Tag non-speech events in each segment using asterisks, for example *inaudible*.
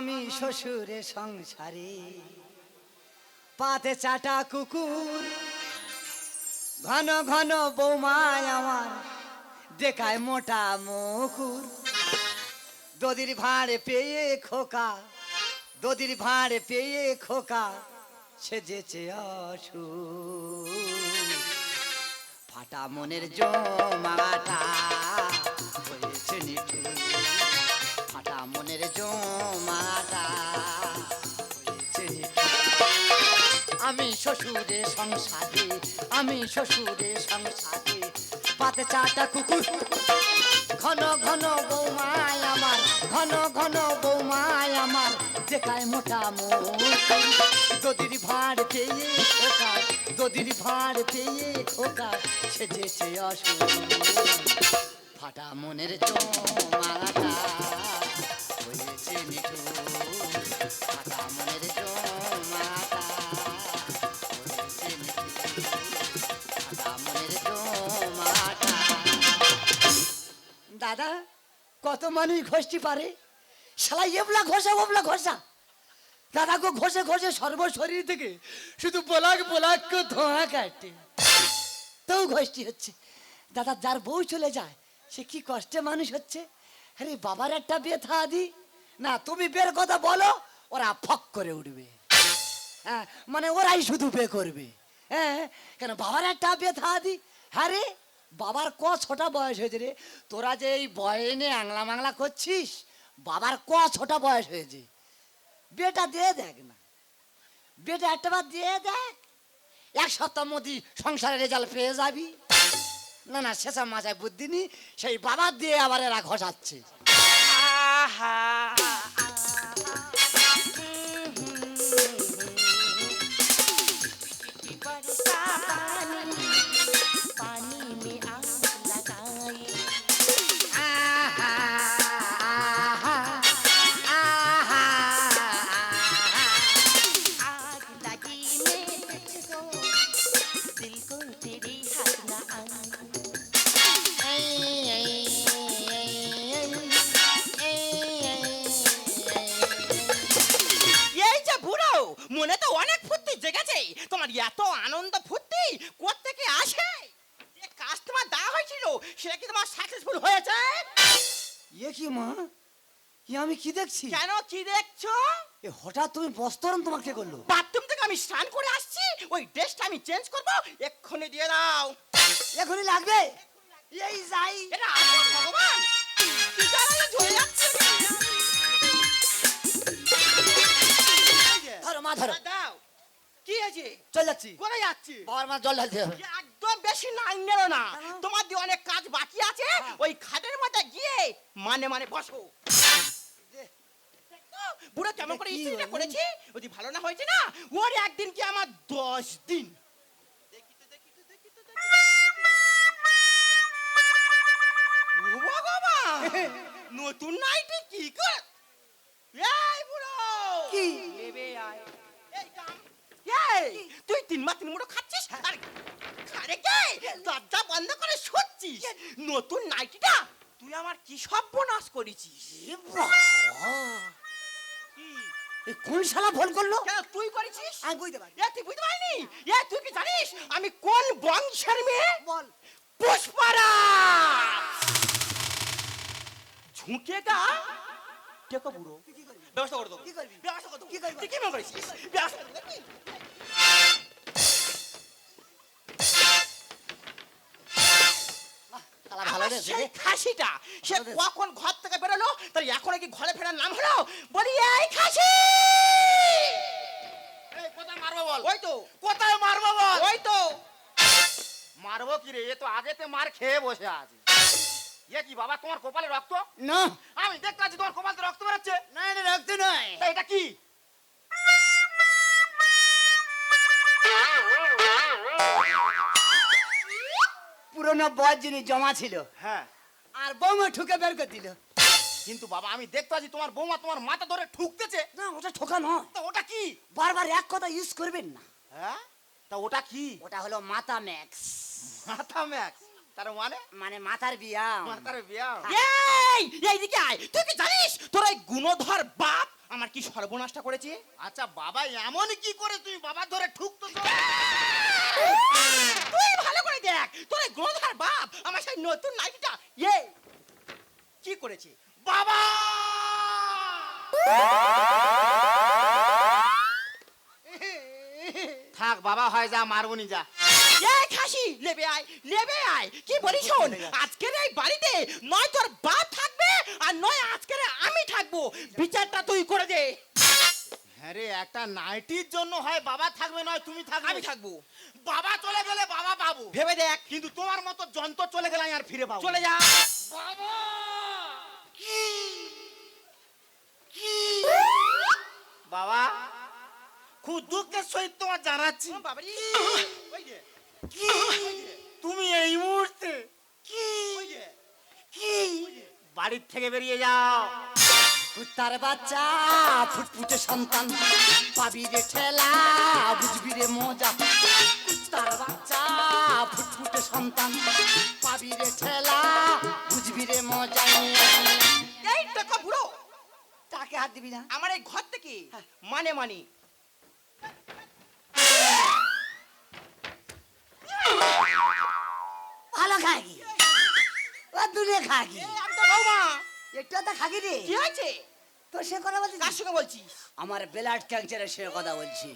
আমি শ্বশুরে সংসারে। পাতে চাটা কুকুর, ঘন ঘন বৌমায় আমার দেখায় মোটা মুকুর। দদির ভাঁড়ে পেয়ে খোকা, দদির ভাঁড়ে পেয়ে খোকা, সেজেছে অসু ফাটা মনের জমাটা হয়েছে নিঠু শ্বশুরে সংসারে, আমি শ্বশুরে সংসারে। পাতে চাটা কুকুর, ঘন ঘন বৌমায় আমার, ঘন ঘন বৌমায় আমার দেখায় মোটা মুখ দদির ভাঁড় পেয়ে খোকা দদির ভাঁড় পেয়ে খোকা সেজেছে অসুখ। ফাটা মনের জমাটা দাদা, কত মানুষ ঘষতে পারে? শালা এবলা ঘষা, ওবলা ঘষা। দাদা গো, ঘষে ঘষে সর্ব শরীর থেকে শুধু বোলাক বোলাক করে ধোঁয়া কাটে। তাও ঘষটি হচ্ছে। দাদা, যার বউ চলে যায়, সে কি কষ্টে মানুষ হচ্ছে? আরে বাবার একটা বিয়ে থা দি না, তুমি বের কথা বলো, ওরা ফক করে উঠবে। হ্যাঁ মানে ওরাই শুধু বে করবে। হ্যাঁ কেন বাবার একটা বিয়ে থা দি হ্যাঁ বাবার ক ছটা বয়স হয়েছে রে? তোরা যে এই বয়নে আংলা মাংলা করছিস, বাবার ক ছটা বয়স হয়েছে? বেটা দিয়ে দেখ না। বেটা একটা বার দিয়ে দেখ। এক সপ্তাহ মধ্যে সংসারের রেজাল্ট পেয়ে যাবি। না না শেষা মাথায় বুদ্ধি নি সেই বাবার দিয়ে আবার এরা ঘষাচ্ছে। আহা! আনন্দ ফুর্তি কোত্থেকে আসে? যে কাস্টমার দেওয়া হয়েছিল সেটা কি তোমার সাকসেসফুল হয়েছে? এ কি মা? এ আমি কি দেখছি? কেন কি দেখছ? এ হঠাৎ তুমি বস্তরণ তোমাকে করল? বাথরুম থেকে আমি স্নান করে আসছি ওই ড্রেসটা আমি চেঞ্জ করব এক্ষুনি দিয়ে দাও। এখনই লাগবে? এই যাই। এটা ভগবান। কি জ্বালালে ঝরে যাচ্ছে? ধরো মা ধরো। দাও। কি আছে চল যাচ্ছি। কোথায় যাচ্ছি? বাবার মা জল ঢালতে হবে। একদম বেশি লাইন নেলো না। তোমার দিয়ে অনেক কাজ বাকি আছে হ্যাঁ। ওই খাটের মধ্যে গিয়ে মানে মানে বসো বুড়ো কেমন করে এটা কি স্ত্রীটা যদি ভালো না হয়েছে না ওর একদিন কি আমার দশ দিন? দেখি তো, দেখি তো, দেখি তো, দেখি তো। ও ভগবান! নতুন নাইটি কি কর? এই বুড়ো! কি? নেবে। তুই তিন মাস তিন মুঠো খাচ্ছিস? আর আরে কে? দরজা বন্ধ করে শুচ্ছিস? নতুন নাইটিটা? তুই আমার কি সর্বনাশ করেছিস? কোন শালা ফোন করল? তুই করেছিস? আমি বুঝতে পারি তুই বুঝতে পারিনি? এ তুই কি জানিস? আমি কোন বংশের মেয়ে? বল। পুষ্পারা! ঝুঁকে গা টেকো বুড়ো? ব্যবস্থা করে দেবো কি করবি? ব্যবস্থা করে দেবো কি করবি? কি মনে করেছিস ব্যবস্থা সেই খাসিটা। সে কখন ঘর থেকে বেরোলো তার এখন কি ঘরে ফেরার নাম হলো বলি এই খাসি! কোথায় মারবো বল? ওই তো। কোথায় মারবো বল? ওই তো। মারবো কি রে? এ তো আগেতে মার খেয়ে বসে আছে। এ কি বাবা তোমার কপালে রক্ত? না। আমি দেখতে পাচ্ছি তোমার কপালে রক্ত বেরোচ্ছে। না এটা রক্ত নয়। এটা কি? পুরোনো বদ জিনিস জমা ছিল হ্যাঁ। আর বৌমা ঠুকে বের করে দিল। কিন্তু বাবা আমি দেখতে পাচ্ছি তোমার বৌমা তোমার মাথা ধরে ঠুকতেছে। না ওটা ঠোকা নয়। তা ওটা কি? বারবার এক কথা ইউজ করবেন না। হ্যাঁ? তা ওটা কি? ওটা হলো মাথা ম্যাক্স। মাথা ম্যাক্স? তার মানে? মানে মাথার বিয়া মাথার বিয়া এই এইদিকে আয়। তুই কি জানিস? তোর এই গুণধর বাপ আমার কি সর্বনাশটা করেছে? আচ্ছা বাবা এমন কি করে তুমি বাবা ধরে ঠুকতো তুই ভালো করে দেখ তোর এই বাপ আমার সেই নতুন নাইটিটা। এ কি করেছে? বাবা! থাক বাবা হয় যা মারবনি যা। এই খাসি লেবে আয় লেবে আয়। কি বলি শোন আজকের এই বাড়িতে নয় তোর বাপ থাকবে আর নয় আজকের আমি থাকব। বিচারটা তুই করে দে। হ্যাঁ রে একটা নাইটির জন্য হয় বাবা থাকবে নয় তুমি থাকবে। আমি থাকব। বাবা চলে গেলে পাবো ভেবে দেখ। কিন্তু তোমার মতো যন্ত্র চলে গেলে আমি আর ফিরে পাবো চলে যা। বাবা! বাবা খুব দুঃখের সহিত তোমার জানাচ্ছি। তুমি এই মুহূর্তে কি? বাড়ির থেকে বেরিয়ে যাও। কুত্তার বাচ্চা ফুটফুটে সন্তান। পাবি রে ঠেলা বুঝবি রে মজা। কুত্তার বাচ্চা। সন্তান। পাবি রে ঠেলা বুঝবি রে মজা এই টাকা বুড়ো তাকে হাত দিবি না। আমার এই ঘর থেকে মানে মানে। ভালো খাগি। ও দূরে খাগি। আমি তো বৌমা। একটু তো খাগি রে। কি হয়েছে? তোর সে কথা বলছিস? কার সঙ্গে বলছিস? আমার ব্লাড ক্যান্সারের সে কথা বলছি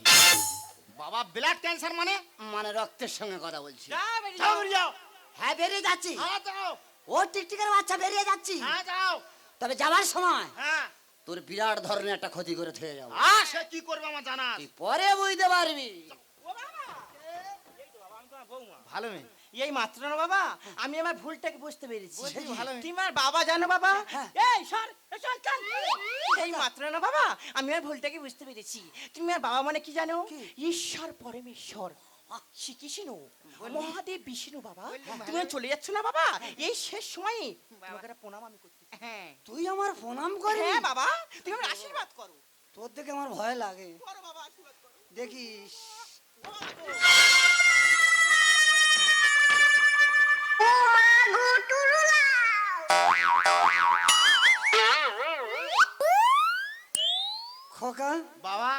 বাবা ব্লাড ক্যান্সার মানে? মানে রক্তের সঙ্গে কথা বলছি। বেরিয়ে যাও। যাও। বেরিয়ে যাও। হ্যাঁ বেরিয়ে যাচ্ছি। হ্যাঁ যাও। ও টিকটিকের বাচ্চা বেরিয়ে যাচ্ছি। হ্যাঁ যাও। তবে যাওয়ার সময় হ্যাঁ। তোর বিরাট ধরনের একটা ক্ষতি করে থেকে যাব। আর সে কি করবে আমার জানা আছে। তুই পরে বুঝতে পারবি। ও বাবা। এই তো বাবা আমি তোমার বৌমা। ভালো মেয়ে। এই মাত্র না বাবা? আমি আমার ভুলটাকে বুঝতে পেরেছি। তোমার বাবা জানো বাবা? হ্যাঁ। এই সর এই সর, চল। এই মাত্র না বাবা? আমি আমার ভুলটাকে বুঝতে পেরেছি। তুমি আর বাবা মানে কি জানো? ঈশ্বর পরমেশ্বর। শ্রীকৃষ্ণ মহাদেব বিষ্ণু বাবা। তুমি আর চলে যাচ্ছ না বাবা? এই শেষ সময়ে তোমাকে প্রণাম আমি করতে হ্যাঁ। তুই আমার প্রণাম করবি হ্যাঁ বাবা তুমি আমার আশীর্বাদ করো। তোর দেখে আমার ভয় লাগে। করো। খোকা বাবা।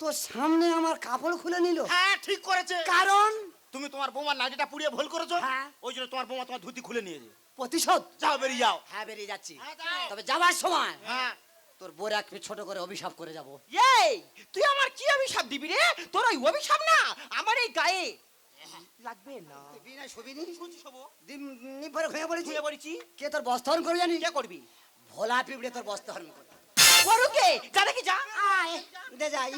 তোর সামনে আমার কাপড় খুলে নিল। হ্যাঁ ঠিক করেছে। কারণ? তুমি তোমার বৌমার নাইটিটা পুড়িয়ে ভুল করেছ? হ্যাঁ। ওই জন্য তোমার বৌমা তোমার ধুতি খুলে নিয়েছে প্রতিশোধ? যাও বেরিয়ে যাও। হ্যাঁ বেরিয়ে যাচ্ছি। হ্যাঁ, তবে সময় হ্যাঁ। তোর বোর এক ছোট করে অভিশাপ করে যাব। এই তুই আমার কি অভিশাপ দিবি রে? তোর ওই অভিশাপ না? আমার এই গায়ে লাগবে না। বিনা ছবিনি শুনছি শোবো দিন নিপরে হয়ে পড়েছি। শুয়ে পড়েছি? কে তোর বস্ত্রহরণ করে জানি কে করবি? ভোলা পিঁপড়ে তোর বস্ত্রহরণ করে করুকে যা দেখি যা। আয় দে যাই।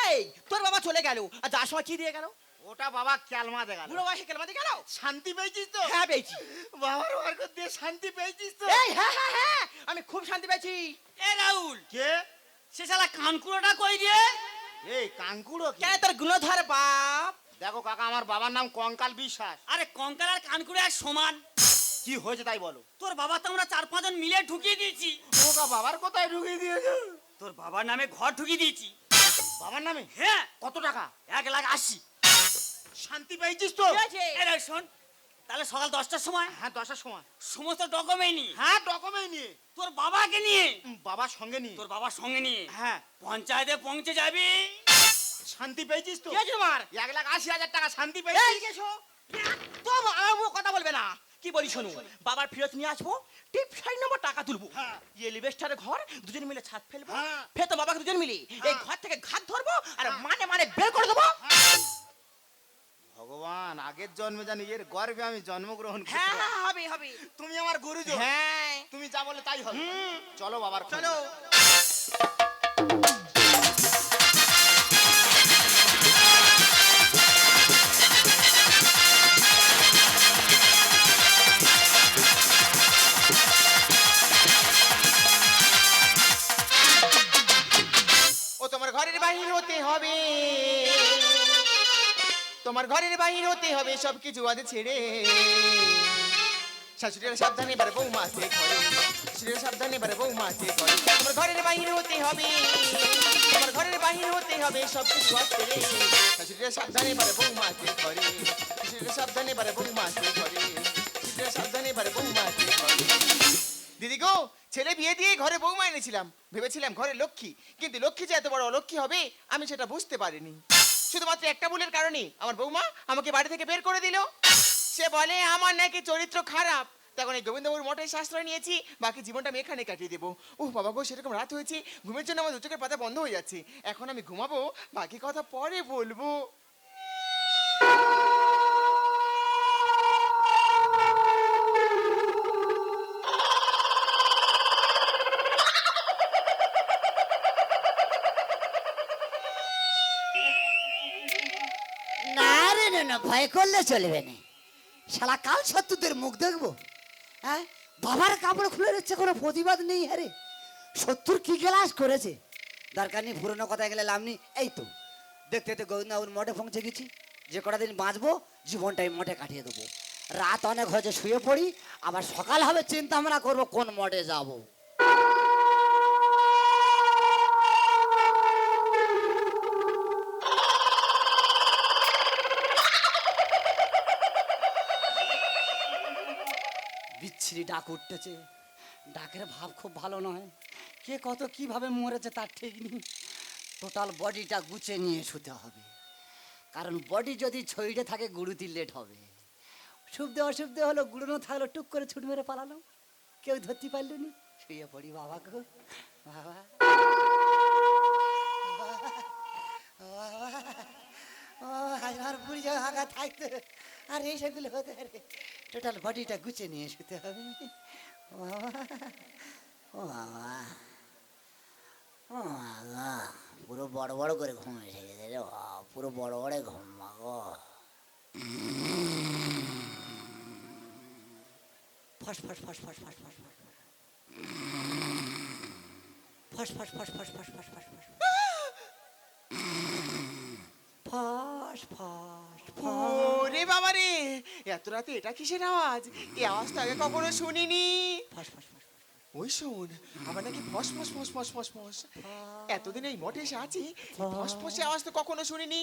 এই তোর বাবা চলে গেল। আর যার সময় কি দিয়ে গেল? ওটা বাবা ক্যালমা দেখা বুড়ো বয়সে কেলমাতে গেল? শান্তি পেয়েছিস তো? হ্যাঁ পেয়েছি। বাবার বর্গ দিয়ে শান্তি পেয়েছিস তো? এই হ্যাঁ হ্যাঁ হ্যাঁ আমি খুব শান্তি পেয়েছি। এ রাহুল কে? সে শালা কানকুড়োটা কই দিয়ে এই কাঙ্কুড়ো কি? কেন তোর গুণধর বাপ? দেখো কাকা আমার বাবার নাম কঙ্কাল বিশ্বাস। আরে কঙ্কাল আর কানকুড়ে সমান। কি হয়েছে তাই বলো? তোর বাবা তো আমরা চার পাঁচজন মিলে ঢুকিয়ে দিয়েছি। ওকা বাবার কোথায় ঢুকিয়ে দিয়েছ? তোর বাবার নামে ঘর ঢুকিয়ে দিয়েছি। বাবার নামে? হ্যাঁ। কত টাকা? এক লাখ আশি। শান্তি পেয়েছিস তো? শোন। তাহলে সকাল দশটার সময়? হ্যাঁ দশটার সময়। সমস্ত ডকুমেন্ট নিয়ে? হ্যাঁ ডকুমেন্ট নিয়ে। তোর বাবাকে নিয়ে? বাবার সঙ্গে নিয়ে। তোর বাবার সঙ্গে নিয়ে? হ্যাঁ। পঞ্চায়েতে পৌঁছে যাবি? শান্তি পেয়েছিস তো? তোমার এক লাখ আশি হাজার টাকা শান্তি পেয়েছিস? তো আমার কথা বলবে না। কি বলি শোনো বাবার ফেরত নিয়ে আসব টিপ সাইড নম্বর টাকা তুলবো। হ্যাঁ। এলিভেস্টারের ঘর দুজন মিলে ছাদ ফেলব। হ্যাঁ। ফের তো বাবাকে দুজন মিলে এই হ্যাঁ। ঘর থেকে ঘাট ধরবো আর মানে মানে বের করে দেবো। ভগবান আগের জন্মে জানি এর গর্বে আমি জন্মগ্রহণ হ্যাঁ হ্যাঁ, হবে হবে। তুমি আমার গুরুজ হ্যাঁ। তুমি যা বলে তাই হবে। চলো বাবার চলো। ও তোমার ঘরের বাহির হতে হবে। তোমার ঘরের বাহির হতে হবে সব কিছু আজ ছেড়ে। শাশুড়িরা সাবধানে এবার বৌমা আসতে ঘরে শাশুড়িরা সাবধানে এবার বৌমা আসতে ঘরে তোমার ঘরের বাহির হতে হবে, তোমার ঘরের বাহির হতে হবে সব কিছু আজ ছেড়ে। শাশুড়িরা সাবধানে এবার বৌমা আসতে ঘরে শাশুড়িরা সাবধানে এবার বৌমা আসতে ঘরে শাশুড়িরা সাবধানে এবার বৌমা আসতে ঘরে দিদি গো, ছেলে বিয়ে দিয়ে ঘরে বৌমা এনেছিলাম। ভেবেছিলাম ঘরে লক্ষ্মী। কিন্তু লক্ষ্মী যে এত বড় অলক্ষ্মী হবে, আমি সেটা বুঝতে পারিনি। শুধুমাত্র একটা ভুলের কারণে আমার বৌমা আমাকে বাড়ি থেকে বের করে দিল। সে বলে, আমার নাকি চরিত্র খারাপ। তখন এই গোবিন্দবাবুর মঠে শাস্ত্র নিয়েছি, বাকি জীবনটা আমি এখানে কাটিয়ে দেবো। ও বাবা গো, সেরকম রাত হয়েছে, ঘুমের জন্য আমার দু চোখের পাতা বন্ধ হয়ে যাচ্ছে। এখন আমি ঘুমাবো, বাকি কথা পরে বলব। ভয় করলে চলবে না। শালা, কাল শত্রুদের মুখ দেখব? হ্যাঁ? বাবার কাপড় খুলে দিচ্ছে, কোনো প্রতিবাদ নেই হ্যারে শত্রুর কি ক্লাস করেছে? দরকার নেই, পুরনো কথায় গেলে লাভ নেই। এই তো, দেখতে দেখতে গোবিন্দবাবুর মঠে পৌঁছে গেছি। যে কটা দিন বাঁচবো, জীবনটাই মঠে কাটিয়ে দেবো। রাত অনেক হয়েছে, শুয়ে পড়ি। আবার সকাল হবে, চিন্তা আমরা করব, কোন মঠে যাব? বিচ্ছিরি ডাক উঠতেছে ডাকের ভাব খুব ভালো নয়। কে কত কীভাবে মরেছে তার ঠিক নেই। টোটাল বডিটা গুছে নিয়ে শুতে হবে। কারণ বডি যদি ছইড়ে থাকে, গুরুতি লেট হবে। শুভদে অশুভদে হলো গুড়নো থাকল, টুক করে ছুট মেরে পালালো। কেউ ধরতে পারল নি? শুয়ে পড়ি বাবা গো। বাবা। ও আমার বুড়ি আগা থাকতো আর এই সেগুলো হতে রে টোটাল বডিটা গুছে নিয়ে শুতে হবে ও বাবা ও বাবা ও বাবা পুরো বড় বড় করে ঘুম এসে গেছে রে পুরো বড় বড় ঘুম গো ফস ফস ফস ফস ফস ফস ফস ফস ফস ফস ফস ফস ফস ফস ফস ফস ফস ফস ওরে বাবা রে এত রাতে এটা কিসের আওয়াজ? এই আওয়াজ তো আগে কখনো শুনিনি। ফস ফস ফস ওই শোন আমার নাকি ফস ফস ফস ফস ফস ফস। এতদিন এই মঠে এসে আছি ফস ফসে আওয়াজ তো কখনো শুনিনি।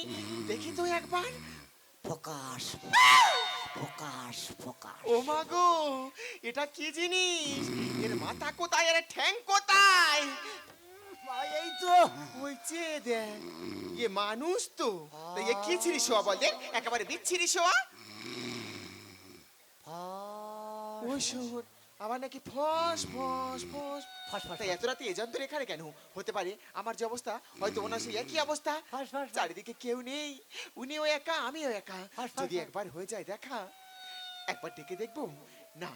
দেখি তো একবার। প্রকাশ প্রকাশ প্রকাশ। ও মা গো এটা কি জিনিস? এর মাথা কোথায়? এর ঠ্যাং কোথায়? এই তো ওই চেয়ে দেখ। এ মানুষ তো। তা এ কি ছিরি শোয়া বল দেখ একেবারে বিচ্ছিরি শোয়া। ওই শোন আমার নাকি ফস ফস ফস। ফস ফস এত রাতে এজন্ত এখানে কেন? হতে পারে আমার যে অবস্থা হয়তো ওনার সেই একই অবস্থা। চারিদিকে কেউ নেই উনিও একা আমিও একা। যদি একবার হয়ে যায় দেখা একবার ডেকে দেখব। না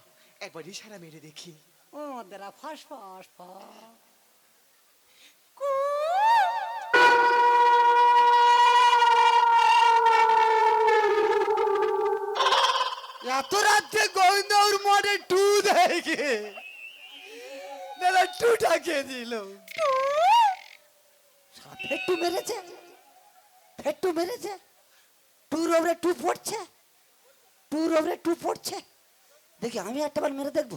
একবার ইশারা মেরে দেখি। ও দাদা ফস ফস ফস। এত রাত্রে গোবিন্দর মনে টু দেখে দাদা টুটা কে দিল। ফেট্টু মেরেছে ফেট্টু মেরেছে টুর ওপরে টু পড়ছে টুর ওপরে টু পড়ছে। দেখি আমি একটা বার মেরে দেখব।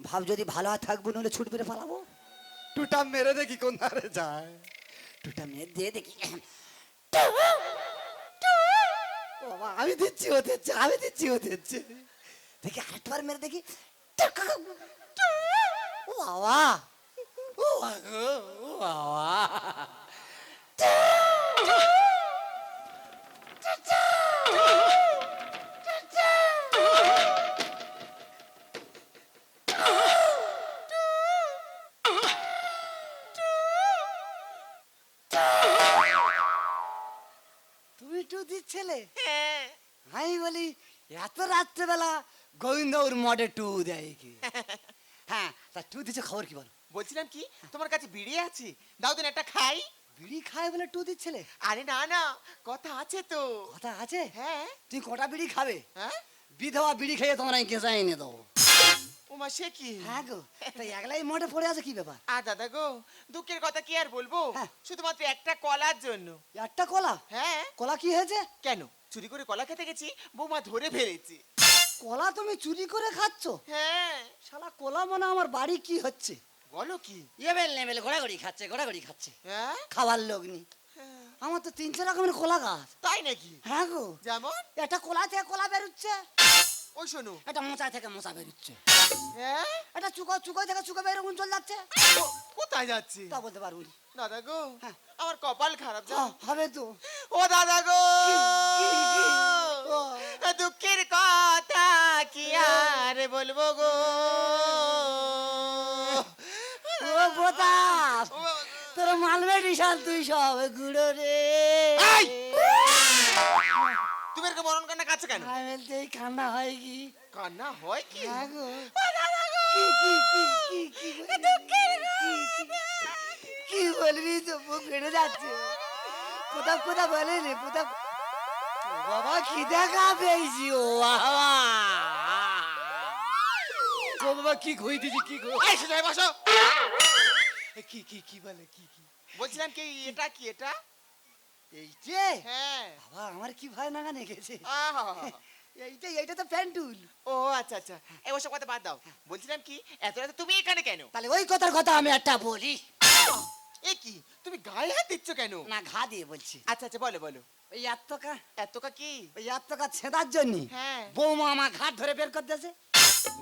ভাব যদি ভালো থাকব নলে ছুট মেরে পালাবো। টুটা মেরে দেখি কোন ধারে যায়। টুটা মেরে দিয়ে দেখি। আমি দিচ্ছি ও দিচ্ছে আমি দিচ্ছি ও দিচ্ছে। দেখি আরেকবার মেরে দেখি। ও বাবা। ও বাবা, ও বাবা। এত রাত্রেবেলা গোবিন্দ ওর মডে টু দেয় কি। *laughs* হ্যাঁ তা টু দিচ্ছে খবর কি বলো? বলছিলাম কি তোমার কাছে বিড়ি আছে? দাও দিন একটা খাই। বিড়ি খায় বলে টু দিচ্ছিলে আরে না না কথা আছে তো। কথা আছে? হ্যাঁ। তুই কটা বিড়ি খাবে? হ্যাঁ? বিধবা বিড়ি খেয়ে তোমার আমি কেঁচা এনে দেবো। ওমা সে কি? হ্যাঁ গো তাই একলাই মঠে পড়ে আছে কি ব্যাপার? আর দাদা গো দুঃখের কথা কি আর বলব? হ্যাঁ। শুধুমাত্র একটা কলার জন্য। একটা কলা? হ্যাঁ। কলা কি হয়েছে? কেন? চুরি করে কলা খেতে গেছি বৌমা ধরে ফেলেছি। কলা তুমি চুরি করে খাচ্ছ? হ্যাঁ। শালা কলা মানে আমার বাড়ি কি হচ্ছে? বলো কি? এবেল নেবেল ঘোরাঘুরি খাচ্ছে ঘোরাঘুরি খাচ্ছে। হ্যাঁ? খাবার লোক নি হ্যাঁ। আমার তো তিন চার রকমের কলা গাছ। তাই নাকি? হ্যাঁ গো। যেমন? একটা কলা থেকে কলা বেরোচ্ছে। ওই শোনো। এটা মোচা থেকে মোচা বেরোচ্ছে। হ্যাঁ এটা চুকো চুকো থেকে চুকো বেরোগুন চলে যাচ্ছে কোথায় যাচ্ছি? তা বলতে পারব দাদা গো হ্যাঁ। আমার কপাল খারাপ যা হবে তো। ও দাদা গো। দুঃখের কথা কি আর বলব গো? ও বোতাস তোর মালবে ডিশাল তুই সব গুঁড়ো রে! তুমি এরকম মরণ কান্না কাছে কেন? আমি বলতে এই কান্না হয় কি? কান্না হয় কি? হ্যাঁ গো। কি, কি, কি, কি, কি বলবি? তো মুখ ফেটে যাচ্ছে। কোথাও কোথাও বলেনি কোথাও ও বাবা কি দেখা পেয়েছি ও বাবা। ও বাবা কি ঘুই দিছি কি গো এই সুজয় বসো। কি কি কি বলে কি কি? বলছিলাম কি এটা কি এটা? এই যে হ্যাঁ। বাবা আমার কি ভয় নাগা গেছে এইটা এইটা তো প্যান্টুল। ও আচ্ছা আচ্ছা। এই ওসব কথা বাদ দাও। বলছিলাম কি এত রাতে তুমি এখানে কেন? তাহলে ওই কথার কথা আমি একটা বলি। এ কি তুমি গায়ে হাত দিচ্ছ কেন? না ঘা দিয়ে বলছি। আচ্ছা আচ্ছা বলো বলো। ওই এতকা এতকা কি? ওই এতকা ছেদার জন্য। হ্যাঁ। বৌমা আমার ঘাট ধরে বের করতেছে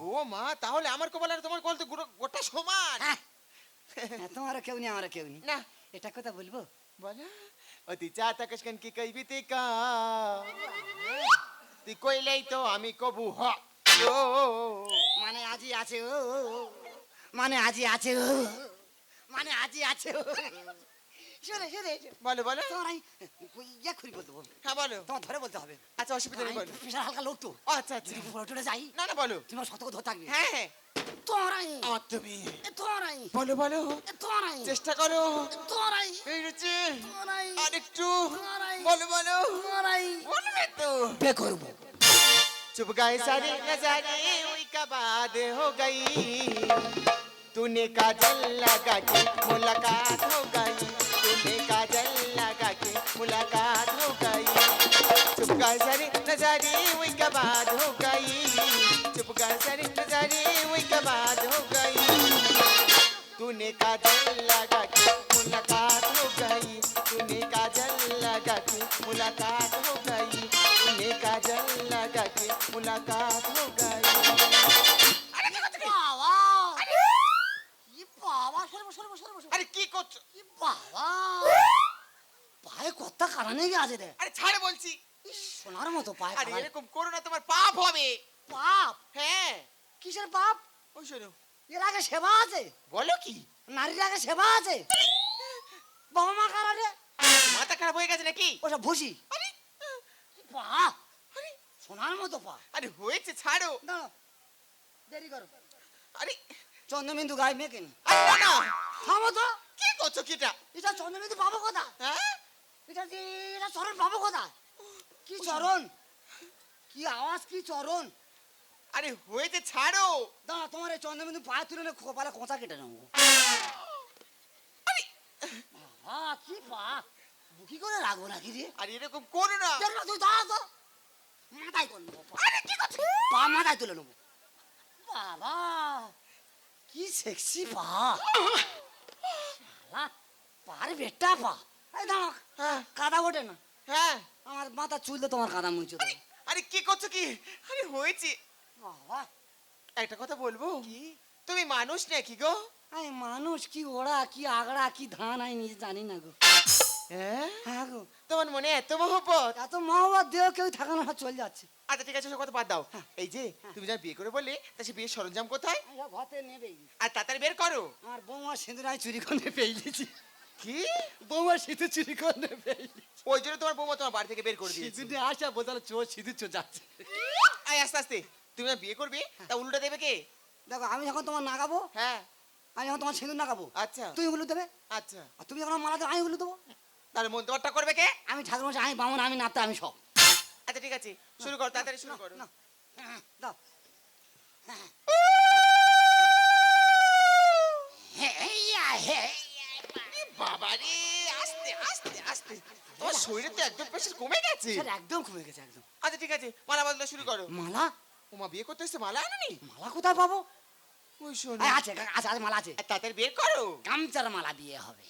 ও মা তাহলে আমার কপাল আর তোমার কপাল তো গোটা- সমান। হ্যাঁ তোমারও কেউ নেই আমারও কেউ নেই। না। এটা কথা বলব? বলো। অতি চা তাকাশকান কি কইবি তে কা তুই কইলেই তো আমি কবু হ মানে আজি আছে ও। মানে আজি আছে ও মানে আজি আছে ও শোনে শোনে বলো বলো তোমার আমি ইয়া খুরি বলতে বল হ্যাঁ বলো তোমার ধরে বলতে হবে আচ্ছা অসুবিধা নেই বলো হালকা লোক তো আচ্ছা আচ্ছা যাই না না বলো তোমার শতক ধরে থাকবে হ্যাঁ হ্যাঁ তোরাই আমার তুমি তোরাই বলো বলো তোরাই চেষ্টা করো তোরাই এই রুচি তোরাই আরেকটু তোরাই বলো বলো তোরাই বলবে তো বে করবো चुप गए सारे नजारे हुई का बाद हो गई तूने काजल लगा के मुलाकात हो गई तूने काजल लगा के मुलाकात हो गई चुप गए सारे नजारे हुई का बाद हो गई चुप गए सारे नजारे हुई का बाद हो गई तूने काजल लगा के मुलाकात हो गई तूने काजल लगा के मुलाकात हो गई तूने काजल लगा के मुलाकात हो गई বাবা ই বাবা সরব সরব সরব সরব আরে কি করছো ই বাবা পায়ে কত কারণে আছে রে আরে ছাড় বলছি ইস, সোনার মতো পায়ে আরে কারণে এরকম করো না তোমার পাপ হবে পাপ হ্যাঁ। কিসের পাপ ওই শোনো। এর আগে সেবা আছে? বলো কি? নারীর আগে সেবা আছে? বাবা মা কারা রে? মাথা খারাপ হয়ে গেছে নাকি? ওসব ভুসি। আরে। পা সোনার মতো পা আরে হয়েছে ছাড়ো। দাঁড়াও। দেরি করো। আরে। চন্দ্রবিন্দু গায়ে মেয়ে কেন আরে না না। থামো তো। কি করছ কিটা এটা? চন্দ্রবিন্দু পাবো কোথা হ্যাঁ? এটা এটা চরণ পাবো কোথা কি চরণ? কি আওয়াজ কি চরণ? আরে হয়েছে ছাড়ো। দাঁড়া তোমার এই চন্দ্রবিন্দু পায়ে তুলে নে কপালে কোঁচা কেটে নেব। আরে কি পা? বুকি করে রাখব নাকি রে? আরে এরকম করো না। দেখ না, তুই দাঁড়া তো। মাথায় করে নেব পা। পা মাথায় তুলে নেব। বাবা কি সেক্সি পা। পার বেটা পা। এই দাঁড়া হ্যাঁ। কাদা ওঠে না। হ্যাঁ। আমার মাথা চুললে তোমার কাদা মুছে আরে কি করছ কি? আরে হয়েছে। বাবা একটা কথা বলব? কি? তুমি মানুষ নাকি গো? আমি মানুষ কি ওড়া কি আগড়া কি ধান আমি নিজে জানি না গো। হ্যাঁ? হ্যাঁ গো। তোমার মনে এত মহব্বত? এত মহব্বত দেহ কেউ থাকে না চলে যাচ্ছে। আচ্ছা ঠিক আছে সব কথা বাদ দাও। এই যে তুমি যা বিয়ে করে বললে তা সে বিয়ের সরঞ্জাম কোথায়? ঘতে নেবেই আর তাড়াতাড়ি বের করো। আমার বৌমা সিঁদুর আমি চুরি করে পেয়ে গেছি কি? বৌমা সিঁদুর চুরি করে পেয়ে ওই জন্য তোমার বৌমা তোমার বাড়ি থেকে বের করে দিয়েছে। সিঁদুর আসা বোঝালো চোর সিঁদুর চোর যাচ্ছে। আয় আস্তে আস্তে। তুমি বিয়ে করবে? তা উল্টো দেবে কে? দেখো আমি যখন তোমার নাগাবো হ্যাঁ। আমি যখন তোমার সিঁদুর নাগাবো আচ্ছা। তুমি হলুদ দেবে? আচ্ছা। আর তুমি যখন মালা দেবে আমি হলুদ দেবো? তাহলে মন তোমারটা করবে কে? আমি ঠাকুর মশাই আমি বামন আমি নাতে আমি সব। আচ্ছা ঠিক আছে। শুরু করো তাড়াতাড়ি শুরু করো। না, হ্যাঁ, দাও। হ্যাঁ। হ্যাঁ, এইয়া, হ্যাঁ, বাবা রে আস্তে আস্তে আস্তে। তোমার শরীরে তো একদম প্রেশার কমে গেছে। একদম কমে গেছে একদম। আচ্ছা ঠিক আছে। মালা বদলা শুরু করো। মালা? ওমা বিয়ে করতে এসে মালা আনুনি? মালা কোথায় পাবো? ওই শোনো। আছে আছে আছে মালা আছে। তাড়াতাড়ি বের করো? গামছার মালা বিয়ে হবে।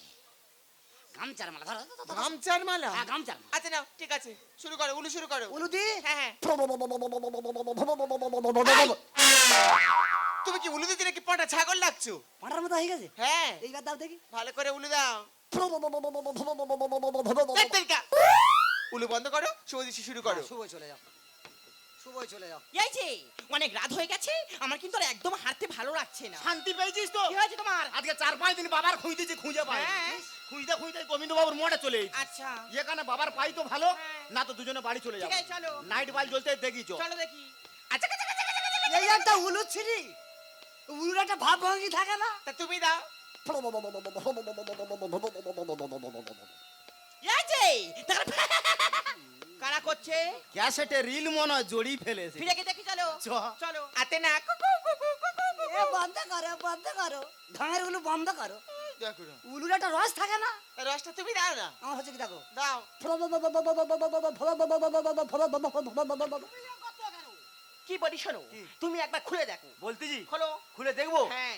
গামচার মালা ধরো ধরো। মালা? হ্যাঁ গামচার মালা। আচ্ছা নাও ঠিক আছে। শুরু করো উলু শুরু করো। উলুদি হ্যাঁ হ্যাঁ। তুমি কি উলু দিতে নাকি পটা ছাগল লাগছো পাটার মতো হয়ে গেছে? হ্যাঁ। এইবার দাও দেখি। ভালো করে উলু দাও। উলু বন্ধ করো শুভ শুরু করো। শুভ চলে যাও। শুভ চলে যাও। এই যে অনেক রাত হয়ে গেছে আমার কিন্তু আর একদম হাঁটতে ভালো লাগছে না। শান্তি পেয়েছিস তো? কি হয়েছে তোমার? আজকে চার পাঁচ দিন বাবার খুঁজতেছি খুঁজে পাই হ্যাঁ। খুঁজতে খুঁজতে গোবিন্দ বাবুর মোড়ে চলে এসেছি। আচ্ছা। এখানে বাবার পাই তো ভালো হ্যাঁ। না তো দুজনে বাড়ি চলে যাব। চলো। নাইট বাইল জ্বলতে দেখিছো। চলো দেখি। আচ্ছা আচ্ছা, আচ্ছা, আচ্ছা। এই একটা উলু ছিরি উলুর একটা ভাব ভঙ্গি থাকে না। তা তুমি দাও। এই যে দেখো, কারা করছে? ক্যাসেটে রিল মনে হয় জড়ি ফেলেছে। ফিরে গিয়ে দেখি চলো। চ। চলো। আতে না কুকু, কুকু, কুকু। এ বন্ধ করো বন্ধ করো। ঢঙের উলু বন্ধ করো। দেখো না। উলুর একটা রস থাকে না? রসটা তুমি দাও না। আমার হচ্ছে কি দেখো? দাও। কি বলি শোনো? তুমি একবার খুলে দেখো। বলতেছি? খোলো। খুলে দেখব? হ্যাঁ।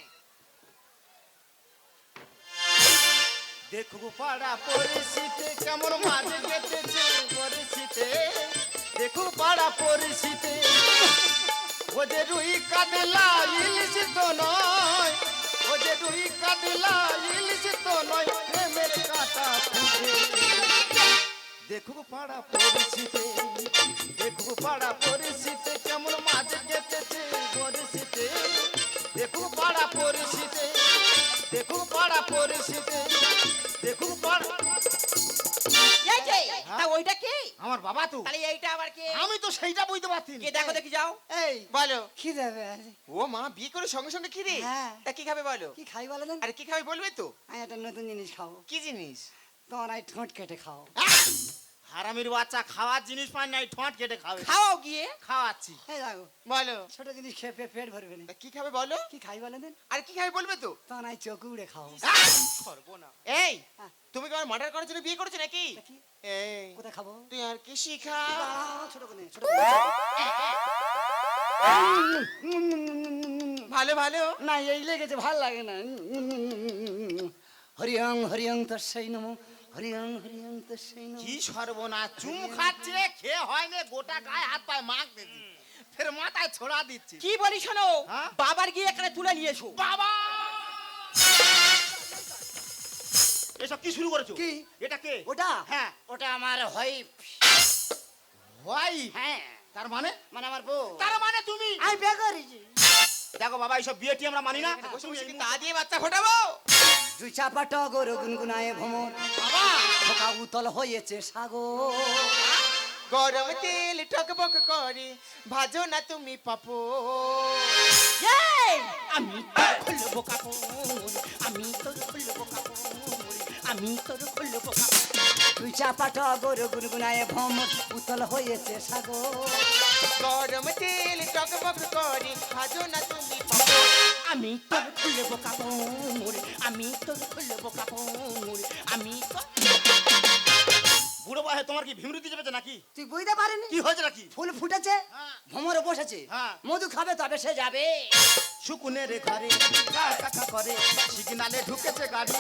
দেখব পাড়া পরিস্থিতি কেমন মাঝে কেটেছে পরিস্থিতি দেখো পাড়া পরিস্থিতি। ও যে রুই কাতলা ইলিশ তো নয়। ও যে রুই কাতলা ইলিশ তো নয়, প্রেমের কাটা ফুটে। দেখো পাড়া পরিস্থিতি, দেখো পাড়া পরিস্থিতি, কেমন মাঝে কেটেছে পরিস্থিতি। দেখো পাড়া পরিস্থিতি, দেখো পাড়া পরিস্থিতি, দেখো পাড়া তা ওইটা কে? আমার বাবা তো। তাহলে এইটা আবার কে? আমি তো সেইটা বুঝতে পারছি কে দেখো দেখি যাও। এই বলো। কি দেবে ও মা বিয়ে করে সঙ্গে সঙ্গে কি রে? হ্যাঁ। তা কি খাবে বলো? কি খাই বলে দেন? আরে কি খাবে বলবে তো? আমি একটা নতুন জিনিস খাব। কি জিনিস? তোমার এই ঠোঁট কেটে খাও। হারামির বাচ্চা খাওয়ার জিনিস পায় নাই ঠোঁট কেটে খাবে। খাওয়াও গিয়ে? খাওয়াচ্ছি। এই দেখো। বলো। ছোট জিনিস খেয়ে পেট পেট ভরবে না। তা কি খাবে বলো? কি খাই বলে দেন? আর কি খাবে বলবে তো? তোমার এই চোখ উড়ে খাও। সর্বনা এই হ্যাঁ। তুমি কি আমার মার্ডার করার জন্য বিয়ে করেছ নাকি? তা কি? এই কোথায় খাব? তুই আর কি শিখা? ছোট করে ছোট ভালো ভালো। না এই লেগেছে ভালো লাগে না। হরিয়ং হরিয়ং তোর সেই নম হরিয়ং হরিয়ং তোর সেই নম। কি সর্বনাশ চুম খাচ্ছে খেয়ে হয় না গোটা গায়ে হাত পায়ে মাখ দিচ্ছি ফের মাথায় ছোড়া দিচ্ছি কি বলি শোনো? হ্যাঁ? বাবার গিয়ে এখানে তুলে নিয়ে এসো। বাবা! এসব কি শুরু করেছ? কি? এটা কে? ওটা? হ্যাঁ। ওটা আমার ওয়াইফ ভাই হ্যাঁ। তার মানে? মানে আমার বউ। তার মানে তুমি? আমি বিয়ে করেছি দেখো বাবা এইসব বিয়েটি আমরা মানি না। বসে বসে কি তা দিয়ে বাচ্চা ফোটাবো? দুই চাপা টগর গুনগুনায় ভ্রমর বাবা! খোকা উতল হয়েছে সাগর। গরম তেল টকবক করে ভাজো না তুমি পাপো এই, আমি তোর খুলবো কাপড় আমি তোর খুলবো কাপড় আমি তোর খুলবো কাপড় দুই চাপা টগর গুনগুনায় ভ্রমর উতল হয়েছে সাগর। গরম তেল টকবক করে ভাজো না তুমি আমি তোর খুলবো কাপড় আমি তোর খুলবো কাপড় আমি তোর বুড়ো বয়সে তোমার কি ভিমরুতি চেপেছে নাকি? তুই বুঝতে পারিনি? কি হয়েছে নাকি? ফুল ফুটেছে হ্যাঁ। ভ্রমরে বসেছে। হ্যাঁ। মধু খাবে তবে সে যাবে। শুকুনের ঘরে কাকা করে সিগনালে ঢুকেছে গাড়ি।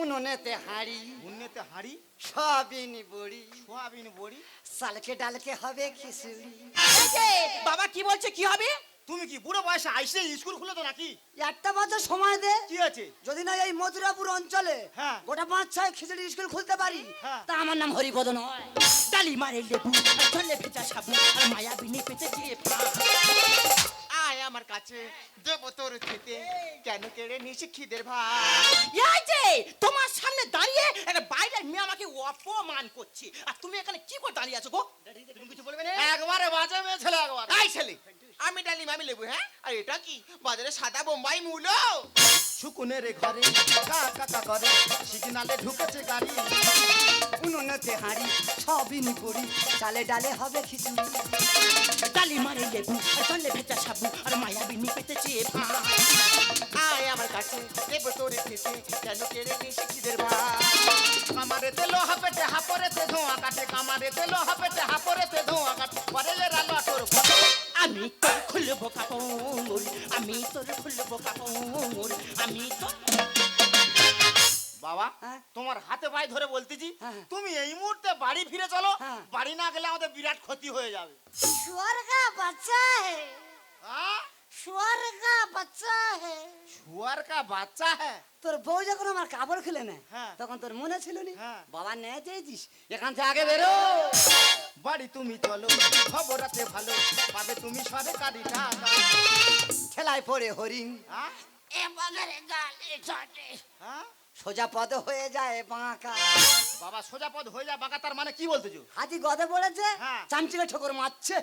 উনুনেতে হাঁড়ি উন্নতে হাঁড়ি? সবিন বড়ি। সোয়াবিন বড়ি? সালকে ডালকে হবে খিচুড়ি। বাবা কি বলছে কি হবে? তুমি কি বুড়ো বয়সে আইসে স্কুল খুলে তো নাকি? একটা বছর সময় দে। কি আছে? যদি না এই মথুরাপুর অঞ্চলে হ্যাঁ। গোটা পাঁচ ছয় খিচুড়ি স্কুল খুলতে পারি হ্যাঁ। তা আমার নাম হরিপদ নয়। ডালি মারে লেবু জলে ভেজা সাবু আর মায়াবিনী পেতে দিয়ে আয় আমার কাছে দেবো তোর খেতে। কেন কেড়ে নিস খিদের ভাই এই যে তোমার সামনে দাঁড়িয়ে একটা বাইরের মেয়ে আমাকে অপমান করছে। আর তুমি এখানে কি করে দাঁড়িয়ে আছো গো? তুমি কিছু বলবে না একবারে বাজে মেয়ে ছেলে একবার। এই ছেলে। আমি ডালিম আমি লেবু হ্যাঁ? আর এটা কি? বাজারে সাদা বোম্বাই মূলো। শুকুনের ঘরে গা কাকা করে সিগনালে ঢুকেছে গাড়ি। উনুনেতে হাঁড়ি সবিন বড়ি চালে ডালে হবে খিচুড়ি। ডালি মারে লেবু, আর জলে ভেজা সাবু, আর মায়াবিনী পেতে চেয়ে আয় আমার কাছে দেবো তোর খেতে কেন কেড়ে নিস খিদের ভাই কামারেতে লোহা পেটে হাপরেতে ধোঁয়া কাটে। কামারেতে লোহা পেটে হাপরেতে ধোঁয়া কাটে। পরে এরা লটর ফটো আমি তো খুলবো কাপড় আমি তোর খুলবো কাপড় আমি তো বাবা হ্যাঁ। তোমার হাতে পায়ে ধরে বলতেছি হ্যাঁ, হ্যাঁ। তুমি এই মুহূর্তে বাড়ি ফিরে চলো বাড়ি না গেলে আমাদের বিরাট ক্ষতি হয়ে যাবে। শোয়ারকা বাচ্চা হে। শোয়ারকা বাচ্চা হে। শোয়ারকা বাচ্চা হে? তোর বউ যখন আমার কাপড় খেলে না তখন তোর মনে ছিল না? বাবা নেয় চেয়েছিস এখান থেকে আগে বেরো। বাড়ি তুমি চলো খবর আছে ভালো পাবে তুমি সরকারি টাকা। ঠেলায় পড়ে হরিণ। হ্যাঁ? এ বাগারে গালে চটে হ্যাঁ? সোজা পদ হয়ে যায় বাঁকা। বাবা সোজা পদ হয়ে যায় বাঁকা তার মানে কি বলতেছো? হাতি গদে পড়েছে হ্যাঁ। চামচিকে ঠোকর মারছে।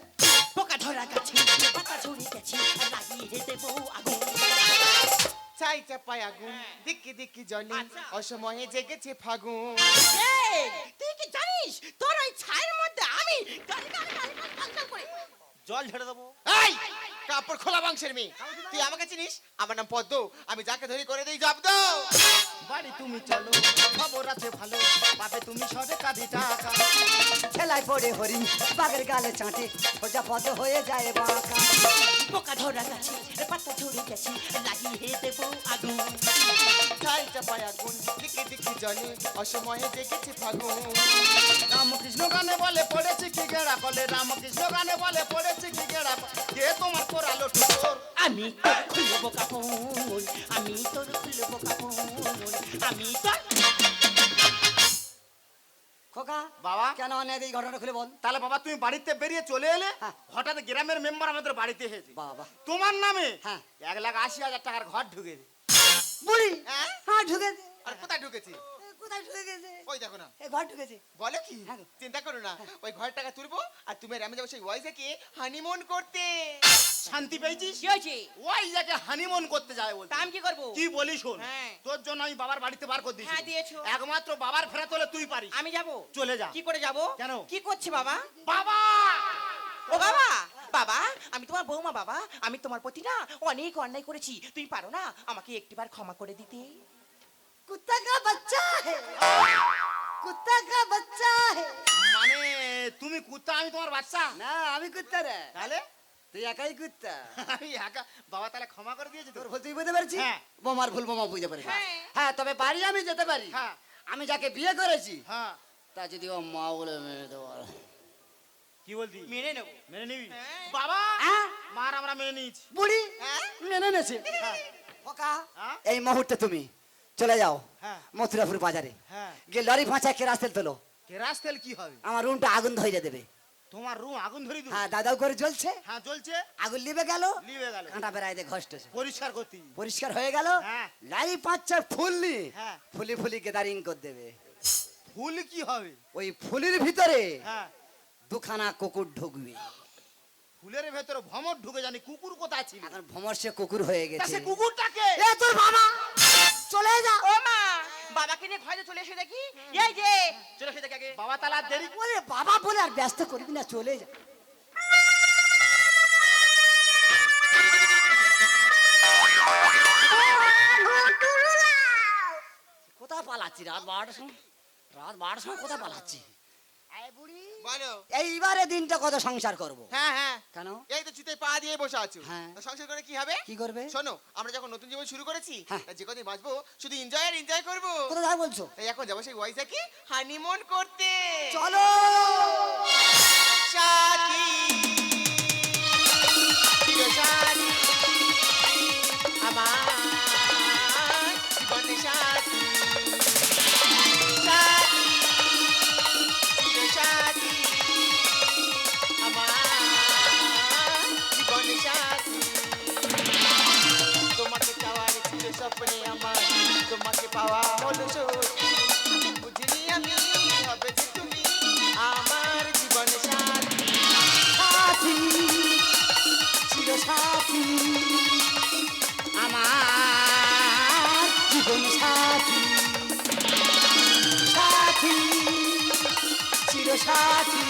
পোকা ধরা গেছে পাতা ঝরে গেছে লাগিয়ে দেবো আগুন। চাই চাপায় আগুন দিকি দিকি জলে অসময়ে জেগেছে ফাগুন। এই, তুই কি জানিস? তোর ওই ছায়ের মধ্যে আমি জল ঝেড়ে দেবো এই কাপড় খোলা বংশের মেয়ে। তুই আমাকে চিনিস? আমার নাম পদ্ম। আমি যাকে ধরি করে দিই জব্দ। বাড়ি তুমি চলো খবর আছে ভালো। পাবে তুমি সরকারি টাকা। ঠেলায় পড়ে হরিণ বাঘের গালে চাঁটে। সোজা পদ হয়ে যায় বাঁকা। পোকা ধরা গেছে পাতা ঝরে গেছে লাগিয়ে দেবো আগুন। চাই চাপায় আগুন দিকি দিকি জলে অসময়ে জেগেছে ফাগুন। রামকৃষ্ণ গানে বলে পড়েছে কি গেড়া বলে রামকৃষ্ণ গানে বলে পড়েছে কি গেড়া কে তোমার আমি তোর খুলবো কাপড় আমি তোর খুলবো কাপড় আমি তোর খোকা বাবা। কেন অনেক এই ঘটনা খুলে বল? তাহলে বাবা তুমি বাড়িতে বেরিয়ে চলে এলে হ্যাঁ। হঠাৎ গ্রামের মেম্বার আমাদের বাড়িতে এসেছে। বাবা। তোমার নামে হ্যাঁ। এক লাখ আশি হাজার টাকার ঘর ঢুকেছে বুড়ি হ্যাঁ? হ্যাঁ ঢুকেছে আর কোথায় ঢুকেছি কোথায় ঢুকে গেছে? ওই দেখো না। এ ঘর ঢুকেছে। বলে কি? হ্যাঁ চিন্তা করো না। ওই ঘর টাকা তুলবো আর তুমি আর আমি যাব সেই ওয়াইজাকে হানিমুন করতে। শান্তি পেয়েছিস? কি হয়েছে? ওই জায়গায় হানিমুন করতে যায় বলতে আমি কি করব? কি বলি শোন? হ্যাঁ। তোর জন্য আমি বাবার বাড়িতে বার করে দিয়েছি। হ্যাঁ, দিয়েছ। একমাত্র বাবার ফেরত হলে তুই পারিস। আমি যাব? চলে যা। কি করে যাব? কেন? কি করছে বাবা? বাবা! ও বাবা! বাবা আমি তোমার বৌমা বাবা। আমি তোমার প্রতি না অনেক অন্যায় করেছি। তুমি পারো না আমাকে একটিবার ক্ষমা করে দিতে। कुत्ता का बच्चा है कुत्ता का बच्चा है মানে তুমি কুত্তা আমি তোমার বাচ্চা না আমি কুত্তা রে তাহলে তুই একাই কুত্তা আমি একা বাবা তাহলে ক্ষমা করে দিয়েছি তোর তোর ভুল তুই বুঝতে পারছিস হ্যাঁ। বোমার ভুল বোমা বুঝতে পারছিস হ্যাঁ। হ্যাঁ তবে বাড়ি আমি যেতে পারি হ্যাঁ। আমি যাকে বিয়ে করেছি হ্যাঁ তা যদি ও মা বলে মেরে দেবো কি বলতি মেনে নেবো মেনে নিবি হ্যাঁ। বাবা হ্যাঁ? মার আমরা মেনে নিয়েছি বুড়ি হ্যাঁ? মেনে নেছে ওকা হ্যাঁ? এই মুহূর্তে তুমি চলে যাও। হ্যাঁ। মথুরাপুর বাজারে। হ্যাঁ। গিয়ে লরি ভাঁচা কেরাস তেল তোলো। কেরাস তেল কি হবে? আমার রুমটা আগুন ধরে দেবে। তোমার রুম আগুন ধরি দু হ্যাঁ দাদাও করে জ্বলছে। হ্যাঁ জ্বলছে। আগুন লিবে গেল। লিবে গেল। কাঁটা বেড়াই দিয়ে ঘষ্টছে পরিষ্কার করতি। পরিষ্কার হয়ে গেল। হ্যাঁ। লারি পাঁচ চার ফুল নি হ্যাঁ। ফুলি ফুলি গেদারিং করে দেবে। ফুল কি হবে? ওই ফুলের ভিতরে হ্যাঁ। দুখানা কুকুর ঢুকবে। ফুলের ভেতরে ভমর ঢুকে জানি কুকুর কোথায় ছিল? এখন ভমর সে কুকুর হয়ে গেছে সে কুকুরটাকে? এ তোর বাবা চলে যা। ও মা বাবাকে নিয়ে ঘরে চলে এসে দেখি। এই যে চলে এসে দেখি আগে। বাবা তালা দেরি। ওরে বাবা বলে আর ব্যস্ত করবি না চলে যা। কোথায় পালাচ্ছি? রাত বারোটার সময় রাত বারোটার সময় কোথায় পালাচ্ছি? বলো। এইবারে দিনটা কত সংসার করব? হ্যাঁ হ্যাঁ। কেন? এই তো চিতে পা দিয়ে বসে আছো। হ্যাঁ। সংসার করে কি হবে? কি করবে? শোনো আমরা যখন নতুন জীবন শুরু করেছি হ্যাঁ। যে কদিন বাঁচবো শুধু এনজয় আর এনজয় করব। কোথায় বলছো? এখন যাব সেই ওয়াইজাকে হানিমুন করতে। চলো! সাথী। সাথী।